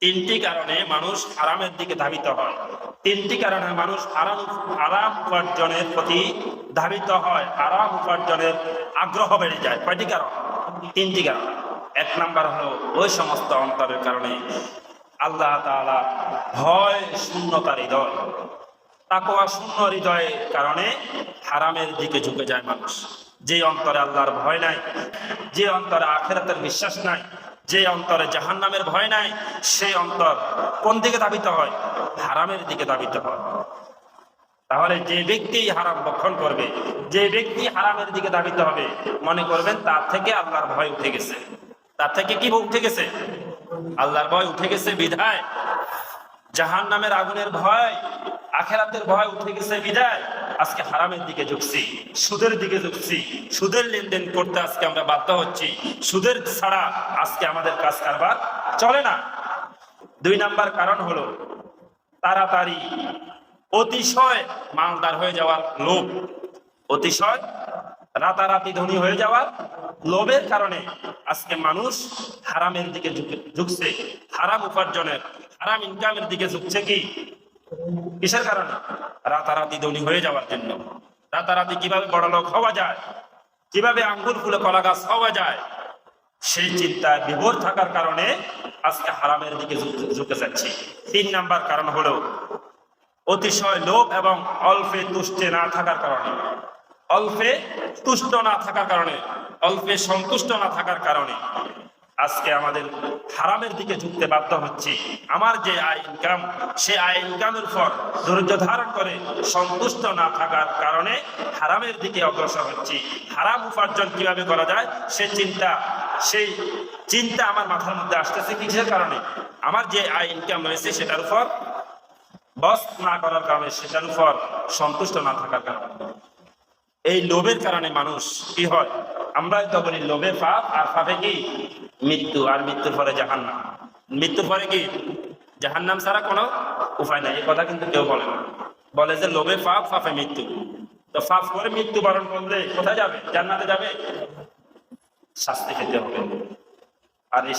তিনটি কারণে মানুষ হারামের দিকে ধাবিত হয়। তিনটি কারণে মানুষ হারাম হারাম উপার্জনের প্রতি ধাবিত হয়। হারাম উপার্জনের আগ্রহ বেড়ে যায়। কয়টি কারণ? তিনটি কারণ। এক নাম্বার হলো, ওই সমস্ত অন্তরের কারণে আল্লাহ তাআলা ভয় শূন্যতার হৃদয় তাকোয়া শূন্য হৃদয়ের কারণে হারামের দিকে ঝুঁকে যায় মানুষ। যে অন্তরে আল্লাহর ভয় নাই, যে অন্তরে আখেরাতের বিশ্বাস নাই যে অন্তরে জাহান্নামের ভয় নাই সেই অন্তর কোন দিকে দাবিত হয়? হারামের দিকে দাবিত হয়। তাহলে যে ব্যক্তি হারাম বক্ষণ করবে, যে ব্যক্তি হারামের দিকে দাবিত হবে, মনে করবেন তার থেকে আল্লাহর ভয় উঠে গেছে। তার থেকে কি উঠে গেছে? আল্লাহর ভয় উঠে গেছে বিধায়। জাহান নামের আগুনের ভয়, আখেরাতের ভয় উঠে গেছে বিদায় আজকে হারামের দিকে ঝুঁকছি, সুদের দিকে ঝুঁকছি, সুদের লেনদেন করতে আজকে আমরা বাধ্য হচ্ছি, সুদের ছাড়া আজকে আমাদের কাজ কারবার চলে না। দুই নাম্বার কারণ হলো তাড়াতাড়ি, অতিশয় মালদার হয়ে যাওয়ার লোভ। অতিশয় রাতারাতি ধনী হয়ে যাওয়ার লোভের কারণে আজকে মানুষ হারামের দিকে ঝুঁকে- ঝুঁকছে। হারাম উপার্জনের, হারাম ইনকামের দিকে ঝুঁকছে কি? কিসের কারণে? রাতারাতি ধনী হয়ে যাওয়ার জন্য। রাতারাতি কীভাবে বড় লোক হওয়া যায়? কীভাবে আঙ্গুর ফুলে কলা গাছ হওয়া যায়? সেই চিন্তায় বিভোর থাকার কারণে আজকে হারামের দিকে ঝুঁকে যাচ্ছি। তিন নাম্বার কারণ হলো, অতিশয় লোভ এবং অল্পে তুষ্টে না থাকার কারণে। অল্পে তুষ্ট না থাকার কারণে, অল্পে সন্তুষ্ট না থাকার কারণে। আজকে আমাদের হারামের দিকে ঝুঁকতে বাধ্য হচ্ছি। আমার যে আয় ইনকাম সে আয় ইনকামের উপর ধৈর্য ধারণ করে সন্তুষ্ট না থাকার কারণে হারামের দিকে অগ্রসর হচ্ছি। হারাম উপার্জন কীভাবে করা যায়, সে চিন্তা, সেই চিন্তা আমার মাথার মধ্যে আসতেছে কিসের কারণে? আমার যে আয় ইনকাম রয়েছে সেটার উপর বস না করার কারণে, সেটার উপর সন্তুষ্ট না থাকার কারণে। এই লোভের কারণে মানুষ কি হয়? আমরা তো বলি লোভে পাপ, আর পাপে কি? মৃত্যু আর মৃত্যুর পরে জাহান্নাম। মৃত্যুর পরে কি? জাহান্নাম ছাড়া কোনো উপায় নাই, এ কথা কিন্তু কেউ বলে না। বলে যে লোভে পাপ ফাফে মৃত্যু। তো ফাফ করে মৃত্যু বরণ করলে কোথায় যাবে? জান্নাতে যাবে? শাস্তি খেতে হবে। আর এই